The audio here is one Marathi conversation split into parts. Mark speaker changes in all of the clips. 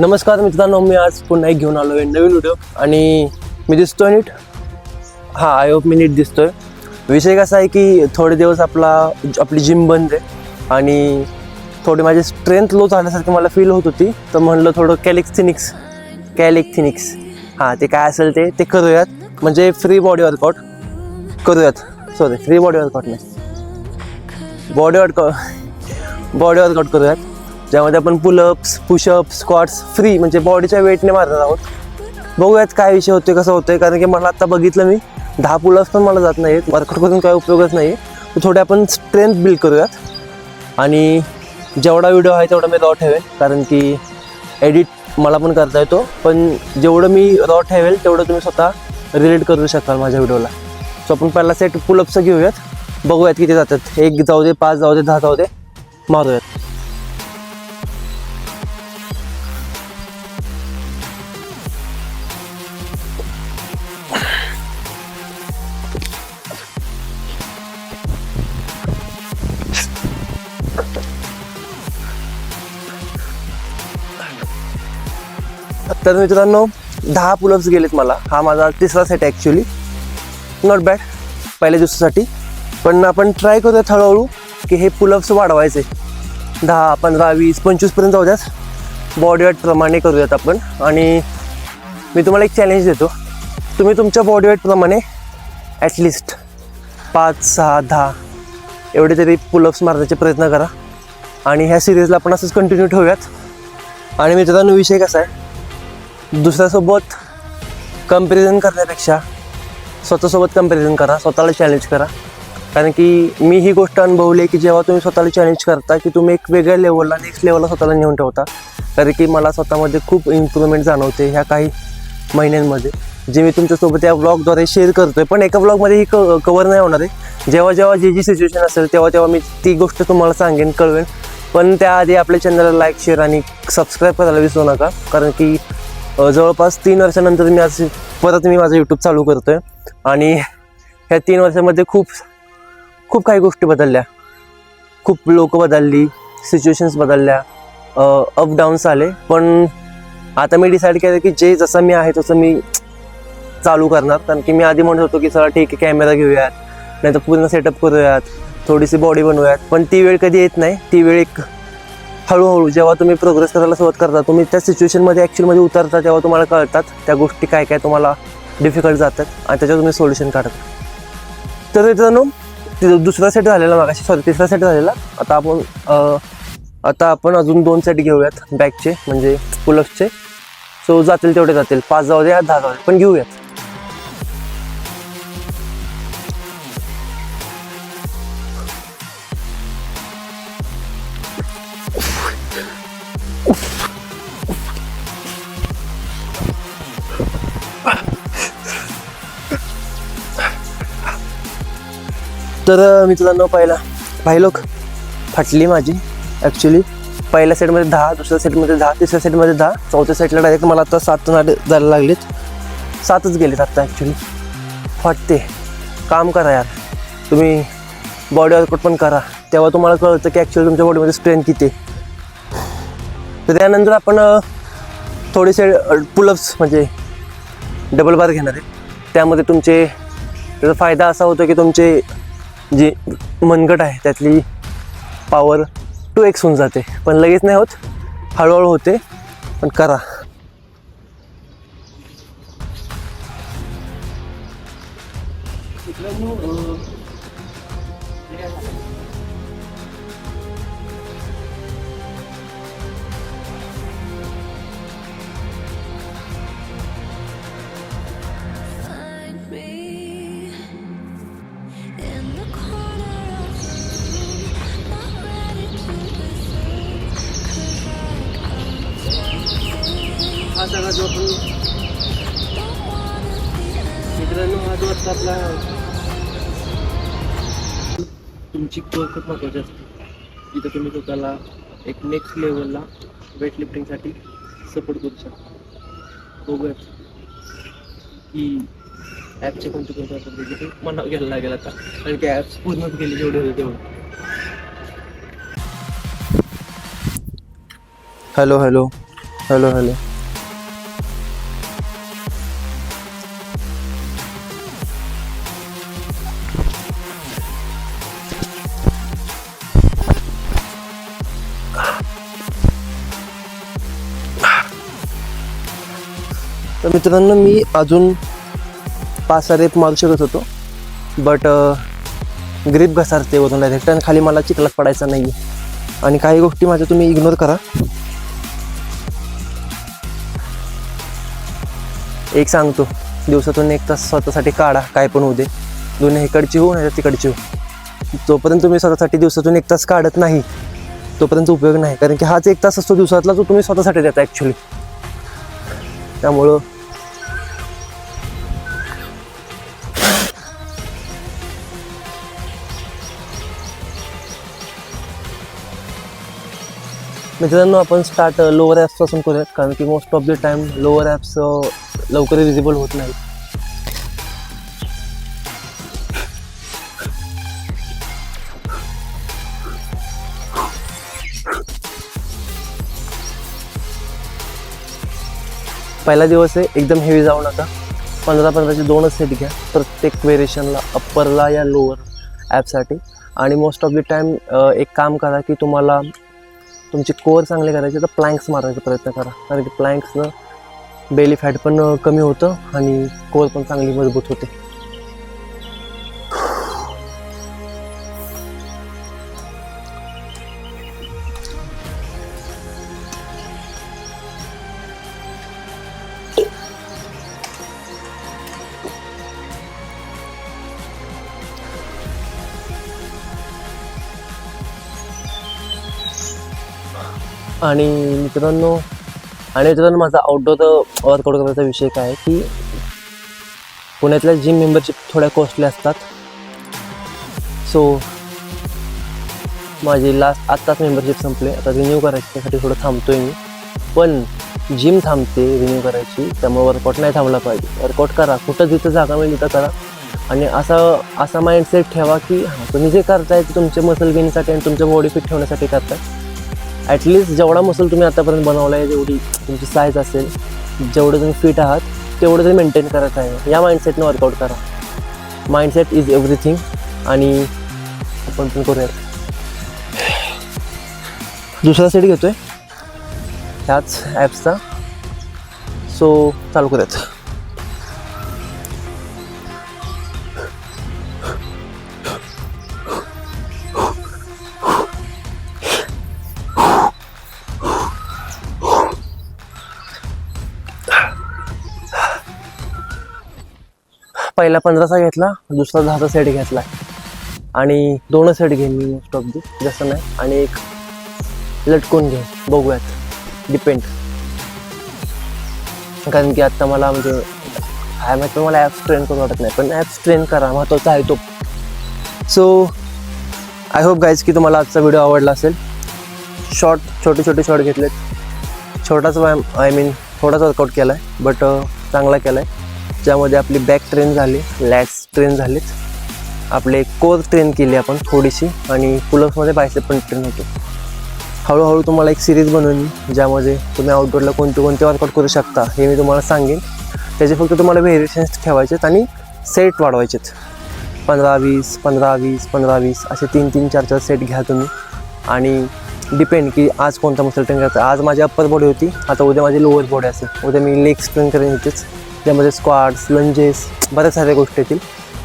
Speaker 1: नमस्कार मित्रांनो मी आज पुन्हा एक घेऊन आलो आहे नवीन व्हिडिओ आणि मी दिसतोय नीट. हां आय होप मी नीट दिसतोय. विषय कसा आहे की थोडे दिवस आपला आपली जिम बंद आहे आणि थोडी माझी स्ट्रेंथ लो झाल्यासारखी मला फील होत होती. तर म्हणलं थोडं कॅलेक्थिनिक्स कॅलेक्थिनिक्स हां ते काय असेल ते ते करूयात. म्हणजे फ्री बॉडी वर्कआउट करूयात. सॉरी फ्री बॉडी वर्कआउट नाही. बॉडी वर्कआउट बॉडी वर्कआउट करूयात. ज्यामध्ये आपण पुलअप्स पुशअप्स स्क्वॉट्स फ्री म्हणजे बॉडीच्या वेटने मारणार आहोत. बघूयात काय विषय होतोय कसं होतोय कारण की मला आत्ता बघितलं मी दहा पुलअप्स पण मला जात नाहीत वर्कआउट करून काही उपयोगच नाही आहे थोडे आपण स्ट्रेंथ बिल्ड करूयात. आणि जेवढा व्हिडिओ आहे तेवढा मी रॉ ठेवेल कारण की एडिट मला पण करता येतो. पण जेवढं मी रॉ ठेवेल तेवढं तुम्ही स्वतः रिलेट करू शकाल माझ्या व्हिडिओला सो आपण पहिला सेट पुलअप्सचं घेऊयात. बघूयात किती जातात. एक जाऊ दे पाच जाऊ दे दहा जाऊ दे मारूयात. तर मित्रांनो दहा पुलअप्स गेलेत मला. हा माझा तिसरा सेट ॲक्च्युली नॉट बॅड पहिल्या दिवसासाठी. पण आपण ट्राय करूयात हळूहळू की हे पुलअप्स वाढवायचे. दहा पंधरा वीस पंचवीसपर्यंत जाऊ द्यात. बॉडी वेटप्रमाणे करूयात आपण. आणि मी तुम्हाला एक चॅलेंज देतो. तुम्ही तुमच्या बॉडी वेटप्रमाणे ॲटलिस्ट पाच सहा दहा एवढे तरी पुलअप्स मारण्याचे प्रयत्न करा. आणि ह्या सिरीजला आपण असंच कंटिन्यू ठेवूयात. आणि मित्रांनो विषय कसा आहे? दुसऱ्यासोबत कंपॅरिझन करण्यापेक्षा स्वतःसोबत कंपॅरिझन करा स्वतःला चॅलेंज करा. कारण की मी ही गोष्ट अनुभवली आहे की जेव्हा तुम्ही स्वतःला चॅलेंज करता की तुम्ही एक वेगळ्या लेवलला नेक्स्ट लेवलला स्वतःला नेऊन ठेवता. कारण की मला स्वतःमध्ये खूप इम्प्रूव्हमेंट जाणवते ह्या काही महिन्यांमध्ये. जे मी तुमच्यासोबत या ब्लॉगद्वारे शेअर करतोय पण एका ब्लॉगमध्ये ही क कवर नाही होणार आहे. जेव्हा जेव्हा जी जी सिच्युएशन असेल तेव्हा तेव्हा मी ती गोष्ट तुम्हाला सांगेन कळवेन. पण त्याआधी आपल्या चॅनलला लाईक शेअर आणि सबस्क्राईब करायला विसरू नका. कारण की जवळपास तीन वर्षानंतर मी आज परत मी माझं यूट्यूब चालू करतोय. आणि ह्या तीन वर्षामध्ये खूप खूप काही गोष्टी बदलल्या. खूप लोक बदलली सिच्युएशन्स बदलल्या. अप डाऊन्स आले. पण आता मी डिसाईड केलं की जे जसं मी आहे तसं मी चालू करणार. कारण की मी आधी म्हणत होतो की चला ठीक आहे कॅमेरा घेऊयात. नाही तर पूर्ण सेटअप करूयात. थोडीशी बॉडी बनवूयात. पण ती वेळ कधी येत नाही. ती वेळ एक हळूहळू जेव्हा तुम्ही प्रोग्रेस करायला सुरुवात करता तुम्ही त्या सिच्युएशनमध्ये ॲक्च्युअलमध्ये उतरता तेव्हा तुम्हाला कळतात त्या गोष्टी काय काय तुम्हाला डिफिकल्ट जातात आणि त्याच्यावर तुम्ही सोल्युशन काढता तर मित्रांनो दुसरा सेट झालेला मागाशी सॉरी तिसरा सेट झालेला. आता आपण आता आपण अजून दोन सेट घेऊयात बॅकचे म्हणजे पुलक्सचे सो जातील तेवढे जातील. पाच जाऊ द्या दहा जाऊ द्या पण घेऊयात. तर अं, मित्रांनो पहिला पाहिलो फाटली माझी. ॲक्च्युली पहिल्या सेटमध्ये दहा दुसऱ्या सेटमध्ये दहा तिसऱ्या सेटमध्ये दहा चौथ्या सेटला डायरेक्ट मला आता सात नाडे जायला लागलेत. सातच गेलेत आता ॲक्च्युली फाटते. काम करा यार. तुम्ही बॉडी वर्कआउट पण करा. तेव्हा तुम्हाला कळतं की ॲक्च्युली तुमच्या बॉडीमध्ये स्ट्रेंथ किती तर त्यानंतर आपण थोडेसे पुलअप्स म्हणजे डबल बार घेणार आहे. त्यामध्ये तुमचे त्याचा फायदा असा होतो की तुमचे जे मनगट आहे त्यातली पॉवर टू एक्स होऊन जाते. पण लगेच नाही होत. हळूहळू होते. पण करा. हा सगळा जो आपण मित्रांनो हा जो असतो आपला तुमची core खूप महत्वाची असते. जिथं तुम्ही स्वतःला एक नेक्स्ट लेवलला वेट लिफ्टिंगसाठी सपोर्ट करू शकता. बघूयात की ॲपचे कोणते कोणते असतात तिथे मनावर घ्यायला लागेल आता. कारण की ॲप्स पूर्णच गेले जेवढे होते तेवढे. हॅलो हॅलो हॅलो हॅलो तर मित्रांनो मी अजून पाच सहा रेप मारू शकत होतो. बट ग्रीप घसारते वरून डायरेक्ट आणि खाली मला चिखलात पडायचा नाही आणि काही गोष्टी माझ्या तुम्ही इग्नोर करा. एक सांगतो दिवसातून एक तास स्वतःसाठी काढा काय पण होऊ दे. दोन्ही इकडची हो नाही तिकडची होऊ. जोपर्यंत तुम्ही स्वतःसाठी दिवसातून एक तास काढत नाही तोपर्यंत उपयोग नाही. कारण की हाच एक तास असतो दिवसातला जो तुम्ही स्वतःसाठी देता ॲक्च्युली त्यामुळं मित्रांनो आपण स्टार्ट लोअर ॲप्सपासून करूयात. कारण की most of the time lower apps लवकर विजिबल होत नाही पहिला दिवस आहे एकदम हेवी जाऊ नका पंधरा पंधराचे दोनच सेट घ्या. प्रत्येक वेरिएशनला अप्परला या लोअर ॲपसाठी आणि मोस्ट ऑफ द टाईम एक काम करा की तुम्हाला तुमचे कोअर चांगले करायचे तर प्लँक्स मारायचा प्रयत्न करा. कारण की प्लँक्सनं बेली फॅट पण कमी होतं आणि कोअर पण चांगली मजबूत होते. आणि मित्रांनो आणि मित्रांनो माझा आउटडोर वर्कआउट करायचा विषय काय आहे की पुण्यातल्या जिम मेंबरशिप थोड्या कॉस्टली असतात. सो माझी लास्ट आत्ताच मेंबरशिप संपले. आता रिन्यू करायची त्यासाठी थोडं थांबतो आहे मी. पण जिम थांबते रिन्यू करायची. त्यामुळे वर्कआउट नाही थांबला पाहिजे. वर्कआउट करा. कुठं जिथं जागा मिळेल तिथं करा. आणि असा असा माइंडसेट ठेवा की हां तुम्ही जे करताय ते तुमचे मसल गेनसाठी आणि तुमच्या बॉडी फिट ठेवण्यासाठी करताय. ॲटलिस्ट जेवढा मसल तुम्ही आतापर्यंत बनवला आहे जेवढी तुमची साईज असेल जेवढं तुम्ही फिट आहात तेवढं तुम्ही मेंटेन करायचं आहे या माइंडसेटनं वर्कआउट करा. माइंडसेट इज एव्हरीथिंग आणि आपण पण करूयात. दुसरा सेट आहे ह्याच ॲप्सचा सो चालू करूयात. पहिला पंधराचा घेतला दुसरा दहाचा सेट घेतला. आणि दोन सेट घेईन मी मोस्ट ऑफ दी जसं नाही. आणि एक लटकून घेईन बघूयात. डिपेंड कारण की आत्ता मला म्हणजे काय पण मला ॲप्स ट्रेन करू वाटत नाही. पण ॲप्स ट्रेन करा महत्त्वाचा आहे तो. सो आय होप गाईज की तुम्हाला आजचा व्हिडिओ आवडला असेल. शॉर्ट छोटे छोटे शॉर्ट घेतलेत. छोटाच व्यायाम आय मीन थोडाच वर्कआउट केला आहे बट चांगला केला आहे ज्यामध्ये आपली बॅक ट्रेन झाली लॅट्स ट्रेन झालीच आपले कोर ट्रेन केली आपण थोडीशी आणि पुलर्समध्ये बायसेप पण ट्रेन होते. हळूहळू तुम्हाला एक सिरीज बनवली ज्यामध्ये तुम्ही आउटडोअरला कोणते कोणते वर्कआउट करू शकता हे मी तुम्हाला सांगेन. त्याचे फक्त तुम्हाला व्हेरिएशन्स ठेवायचेत आणि सेट वाढवायचेत. पंधरा वीस पंधरा वीस पंधरा वीस असे तीन तीन चार चार सेट घ्या तुम्ही. आणि डिपेंड की आज कोणता मसल ट्रेन करायचा आज माझी अप्पर बॉडी होती आता उद्या माझी लोअर बॉडी असेल. उद्या मी लेग स्ट्रेन करेन इथेच. त्यामध्ये स्क्वाड्स लंजेस बऱ्याच साऱ्या गोष्टी येतील.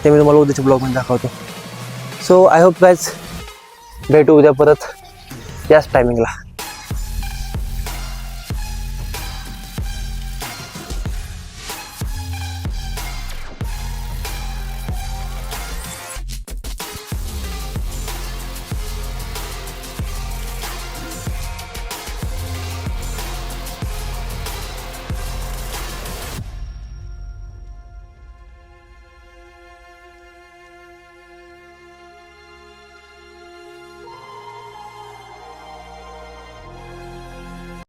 Speaker 1: ते मी तुम्हाला उद्याच्या ब्लॉगमध्ये दाखवतो. सो आय होप गायज भेटू उद्या परत याच टायमिंगला